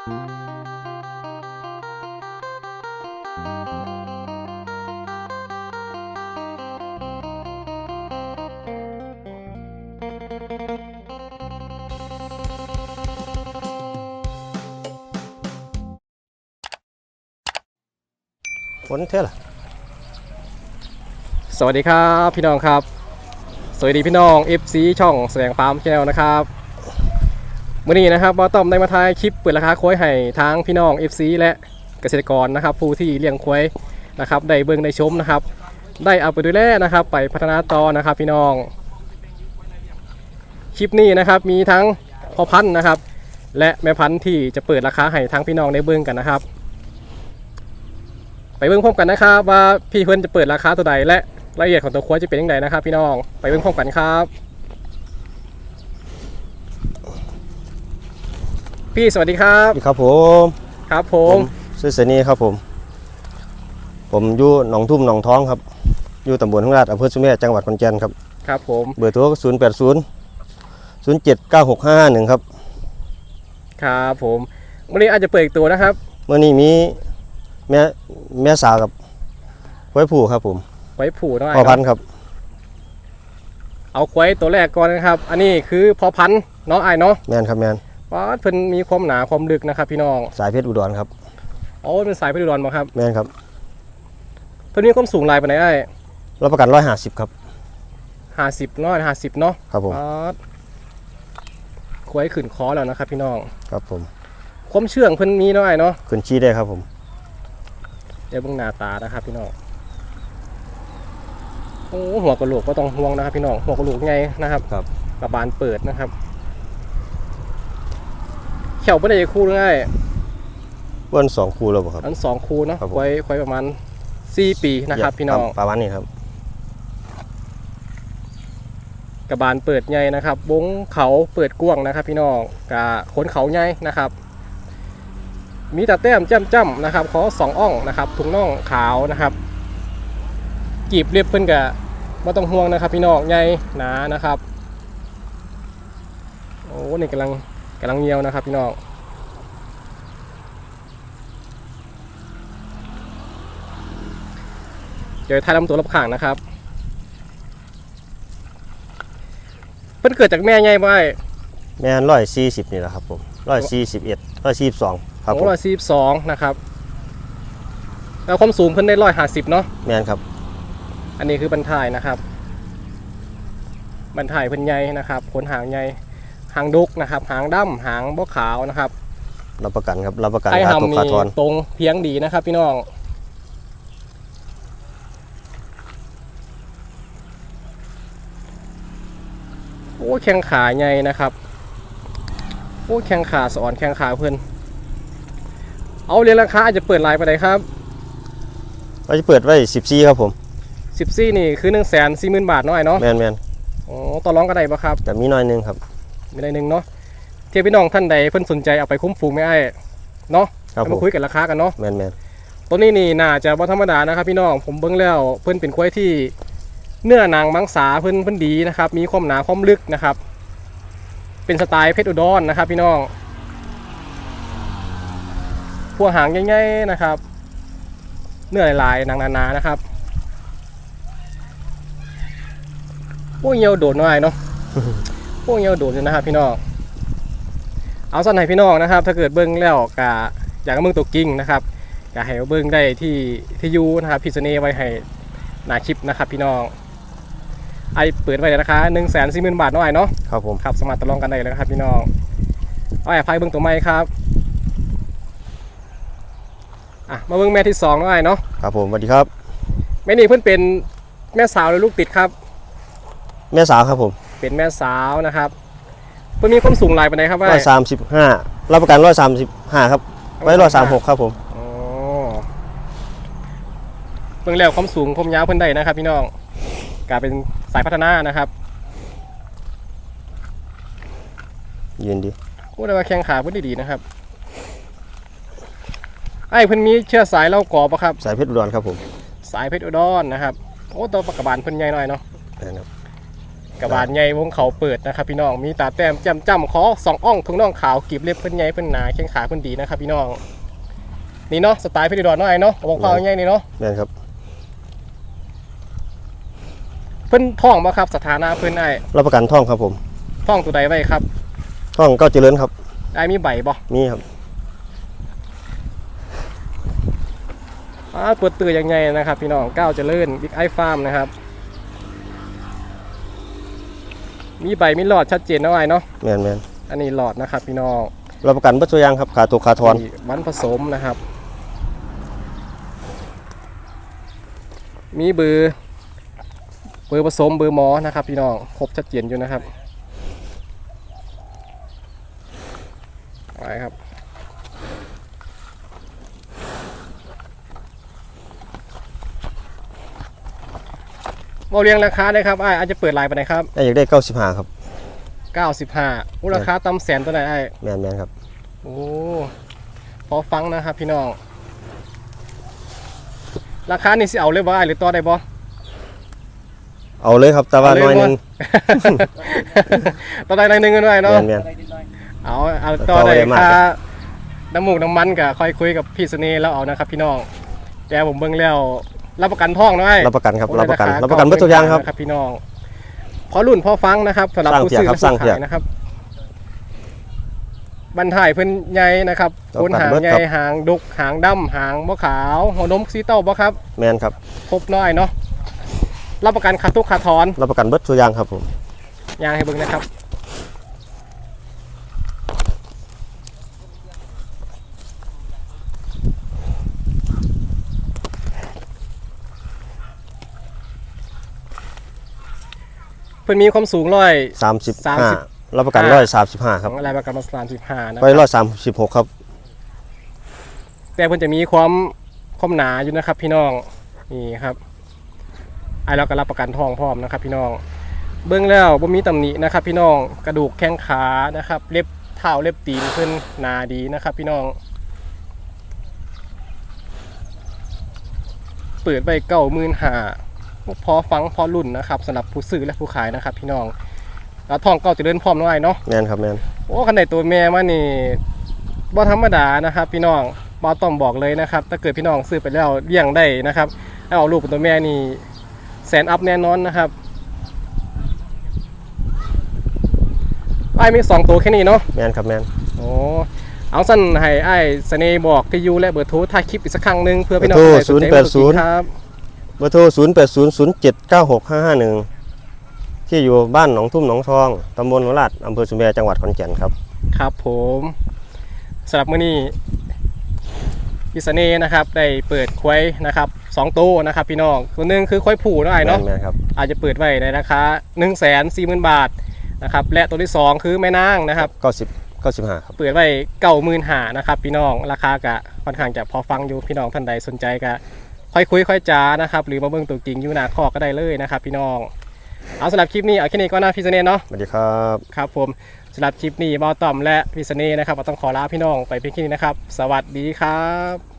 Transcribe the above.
ฝนเท่าไหร่สวัสดีครับพี่น้องครับ สวัสดีพี่น้อง FC ช่องแสดงฟาร์มแชนลนะครับ วันนี้นะครับบอต้อมได้มาถ่ายคลิปเปิดราคาควายให้ทั้งพี่น้อง FC และเกษตรกรนะครับ ผู้ที่เลี้ยงควายนะครับได้เบิ่งได้ชมนะครับ ได้เอาไปดูแลนะครับ ไปพัฒนาต่อนะครับ พี่น้อง คลิปนี้นะครับมีทั้งพ่อพันธุ์นะครับ และแม่พันธุ์ที่จะเปิดราคาให้ทั้งพี่น้องได้เบิ่งกันนะครับ ไปเบิ่งพร้อมกันนะครับ ว่าพี่เพื่อนจะเปิดราคาตัวใดและรายละเอียดของตัวควายจะเป็นยังไงนะครับ พี่น้องไปเบิ่งพร้อมกันครับ พี่สวัสดีครับครับผมครับผมชื่อเสนีครับผม ผมอยู่หนองทุ่มหนองท้องครับอยู่ตำบลทุ่งราชอำเภอสุเมฆจังหวัดขอนแก่นครับครับผมเบอร์โทรศูนย์แปดศูนย์ศูนย์เจ็ดเก้าหกห้าหนึ่งครับครับผมวันนี้อาจจะเปิดอีกตัวนะครับเมื่อนี้มีแม่แม่สาวกับไว้ผู้ครับผมไว้ผูหน่อยพ่อพันเนาะธุ์ครับ เอาควายตัวแรกก่อนนะครับ อันนี้คือพอพันธุ์เนาะไอ้ายเนาะแมนครับแมน ว่าเพิ่นมีความหนาความลึกนะครับ พี่น้องสายเพชรอุดรครับอ๋อเป็นสายพันธุ์อุดรมาครับแมนครับเพิ่นมีความสูงลายปานไหนไอ้รับประกันร้อยห้าสิบครับห้าสิบเนาะห้าสิบเนาะครับผมอ๋อควายขึ้นคอแล้วนะครับ พี่น้องครับผมความเชื่องเพิ่นมีเนาะไอ้เนาะขึ้นชี้ได้ครับผมเดี๋ยวเบิ่งหน้าตานะครับ พี่น้องโอ้หัวกระโหลกก็ต้องห่วงนะครับ พี่น้องหัวกระโหลกไงนะครับครับกระบาลเปิดนะครับ เขียวไม่ได้คู่ง่ายเบิ้ลสองคู่แล้วบ่ครับ อันสองคู่เนาะครับผม ไว้ไว้ประมาณสี่ปีนะครับ พี่น้องประมาณนี้ครับ กระบาลเปิดใหญ่นะครับวงเขาเปิดกว้างนะครับ พี่น้องกะขนเขาใหญ่นะครับ มีตาแต้มจ้ำจ้ำนะครับขอสองอ่องนะครับถุงน่องขาวนะครับกีบเรียบเพิ่นกะไม่ต้องห่วงนะครับ พี่น้องใหญ่หนานะครับ โอ้นี่กำลัง กำลังเงียวนะครับพี่น้องเดี๋ยวท้ายลำตัวรับข่างนะครับ เพิ่นเกิดจากแม่ใหญ่บ่ไอ้แม่นร้อยสี่สิบนี่แหละครับผมร้อยสี่สิบเอ็ดร้อยสี่สิบสองครับผโอ้มร้อยสี่สองนะครับ แล้วความสูงเพิ่นได้ร้อยห้าสิบเนาะแม่นครับ อันนี้คือบรรทายนะครับ บรรทายเพิ่นใหญ่นะครับขนหางใหญ่ หางดุกนะครับ หางดำหางบ่ขาวนะครับรับประกันครับรับประกันไอ้ค่าตกหำค่านี่ทอนตรงเพียงดีนะครับ พี่น้องโอ้แข้งขาใหญ่นะครับโอ้แข้งขาสอนแข้งขาเพิ่นเอาเรียนราคาอาจจะเปิดไลน์ไปไหนครับเราจะเปิดไว้สิบสี่ครับผมสิบซี่นี่คือหนึ่งแสนสี่หมื่นบาทเนาะไอ้เนาะแมนแมนอ๋อต่อรองก็ได้ปะครับ แต่มีน้อยหนึงครับ มีได้หนึ่งเนาะเทียบพี่น้องท่านใดเพิ่นสนใจเอาไปคุ้มฟูงไม่ไอ้เนาะครับเอาผมมาคุยกันราคากันเนาะแมนแมนตัวนี้นี่น่าจะบ่ธรรมดานะครับพี่น้องผมเบิ่งแล้วเพิ่นเป็นควายที่เนื้อหนังมังสาเพิ่นเพิ่นดีนะครับมีความหนาความลึกนะครับ เป็นสไตล์เพชรอุดรนะครับ พี่น้องพวกหางใหญ่ๆนะครับ เนื้อลายๆหนังหนาๆนะครับพวกเหี่ยวโดดหน่อยเนาะ พวกเหี่ยวโดดอยู่นะครับพี่น้องเอาสั้นให้พี่น้องนะครับ ถ้าเกิดเบิ่งแล้วกะอยากให้เบิ่งตัวกิ่งนะครับก็ให้เบิ่งได้ที่ที่อยูนะครับพิษเนไว้ให้หน้าคลิปนะครับ พี่น้องไอเปิดไว้ในราคา1นึ่งแสนสี่หมื่นบาทเนาะไอ้เนาะครับผมครับสามารถตกลองกันได้เลยนะครับ พี่น้องเอาไอ้พายเบิ่งตัวใหม่ครับอะมาเบิ่งแม่ที่สองเนาะไอ้เนาะครับผมสวัสดีครับแม่นี่เพิ่นเป็นแม่สาวหรือลูกติดครับ แม่สาวครับผม เป็นแม่สาวนะครับเพิ่นมีความสูงหลายปานใดครับว่าร้อยสามสิบห้ารับประกันร้อยสามสิบห้าครับไว้ร้อยสามหกครับผมอ๋อเบิ่งแล้วความสูงความยาวเพิ่นได้นะครับ พี่น้องกลายเป็นสายพัฒนานะครับยืนดีพูดได้ว่าแข้งขาเพิ่นดีๆนะครับไอ้เพิ่นมีเชื้อสายเล่ากอปะครับ สายเพชรอุดรครับผม สายเพชรอุดรนะครับ โอ้ตัวปากกระบาลเพิ่นใหญ่หน่อยเนาะ นะครับ กระบาลใหญ่วงเขาเปิดนะครับพี่น้องมีตาแต้มจำจำคอสองอ่องทุ่งน่องขาวกีบเล็บเพิ่นใหญ่เพิ่นหนาแข้งขาเพิ่นดีนะครับพี่น้องนี่เนาะสไตล์พี่ดอนเนาะไอ้เนาะวงเขาใหญ่นี่เนาะแม่นครับ เพิ่นท่องบ่ครับสถานะเพิ่นไอ้รับประกันท่องครับผมท่องตัวใดไว้ครับท่องเก้าเจริญครับไอ้มีใบบ่มีครับอ่าเปิดตื่อยังไงนะครับ พี่น้องก้าวเจริญบิ๊กไอฟาร์มนะครับ มีใบมีหลอดชัดเจนเนาะไอ้เนาะแม่นแม่นอันนี้หลอดนะครับพี่น้องรับประกันเบัตรตัวอยางครับขาถูกขาทอนนี่วันผสมนะครับ มีเบอร์เบอร์ผสมเบอร์หมอนะครับ พี่น้องครบชัดเจนอยู่นะครับไปครับ โมเรียงราคาได้ครับอ้ายอาจจะเปิดไลน์ไปไหนครับได้อยากได้เก้าสิบห้าครับ95อุยราคาต่ำแสนตัวไหนไอ้ายแม่นแม่นครับ โอ้พอฟังนะครับพี่น้อง ราคานี่สิเอาเลยบ่อ้ายหรือต่อได้บ่ เอาเลยครับแต่ว่าเอาเลยน้อยหนึงต่อได้หน่อยหนึงกันหน่อยเนาะแม่นแม่นเอาเอาต่อได้ต่อได้มากค่าครับน้ำมูกน้ำมันก็ค่อยคุยกับพี่เสน่ห์แล้วเอานะครับพี่น้องแต่ผมเบิ่งแล้ว รับประกันท่องเนาะไอ้รับประกันครับโอ้รับประกันาคารับประกันเบัตรตัวอยางครับนะครับพี่น้องพอรุ่นพอฟังนะครับสำหรับสร้างผู้เพียซื้อครับและสร้างผู้เพียขายนะครับบรรทายเพิ่นใหญ่นะครับรับคปนระกันหางเบิดใหญ่ครับหางดุกหางดำหางบ่ขาวหัวนมสีเต้าบ่ครับแม่นครับครบน้อยเนาะรับประกันขาดทุกขาดถอนรับประกันเบัตรตัวอยางครับผมยางให้เบิ่งนะครับ พิ่นมีความสูงร้อย สามสิบสามห้าสิบรับประกันห้าร้อยสามสิบห้าครับอะไรประกันมาสามสิบห้านะคร้อยรับร้อยสามสิบหกครับ แต่เพิ่นจะมีความความหนาอยู่นะครับ พี่น้องนี่ครับไอ้เราก็รับประกันทองพร้อมนะครับ พี่น้อง เบื้องแล้วบ่มีตำหนินะครับ พี่น้องกระดูกแข้งขานะครับ เล็บเท้าเล็บตีนขึ้นหนาดีนะครับ พี่น้องเปิดไปเก้าหมื่นหา พอฟังพอรุ่นนะครับสำหรับผู้ซื้อและผู้ขายนะครับ พี่น้องแล้วทองเก้าเจะเดินพร้อมน้อยเนาะแม่นครับแม่นโอ้คันใดตัวแม่มานี่บ่ธรรมดานะครับ พี่น้องบอต้อมบอกเลยนะครับ ถ้าเกิดพี่น้องซื้อไปแล้วเลี้ยงได้นะครับแล้วเอาลูกเป็นตัวแม่นี่แสนอัพแน่นอนนะครับไอ้ายมีสองตัวแค่นี้เนาะแม่นครับแม่นโอ้เอาสั้นให้ไอ้ายเสน่ห์บอกที่อยู่และเบอร์โทรถ่ายคลิปอีกสักครั้งหนึงเพื่อพี่น้องเบอร์โทรท่านใดสนใจ080ครับเบอร์โทรศูนย์แปดศูนย์ศูนย์เจ็ดเก้าหกห้าห้าหนึ่งที่อยู่บ้านหนองทุ่มหนองทอง ตำบลหัวลาดอำเภอสุมแพจังหวัดขอนแก่นครับ ครับผมสำหรับมื้อนี้พี่เสน่ห์นะครับได้เปิดควายนะครับสองตัวนะครับพี่น้องตัวหนึงคือควายผูเนาะไอ้เนาะแม่นๆครับ อาจจะเปิดไว้ในราคา1 4 0 0 0 0บาทนะครับและตัวที่2คือแม่นางนะครับเก้าสิบเก้าสิบห้าครับ เปิดไว้เก้าหมื่นหานะครับพี่น้องราคากะค่อนข้างจะพอฟังอยู่พี่น้องท่านใดสนใจก็ ค่อยคุยค่อยจานะครับ หรือมาเบิ่งตัวจริงอยู่หน้าคอกก็ได้เลยนะครับ พี่น้อง เอาสำหรับคลิปนี้เอาแค่นี้ก็นะพี่เสน่ห์เนาะสวัสดีครับครับผมสำหรับคลิปนี้บอตอมและพี่เสน่ห์นะครับก็ต้องขอลาพี่น้องไปเพียงแค่นี้นะครับ สวัสดีครับ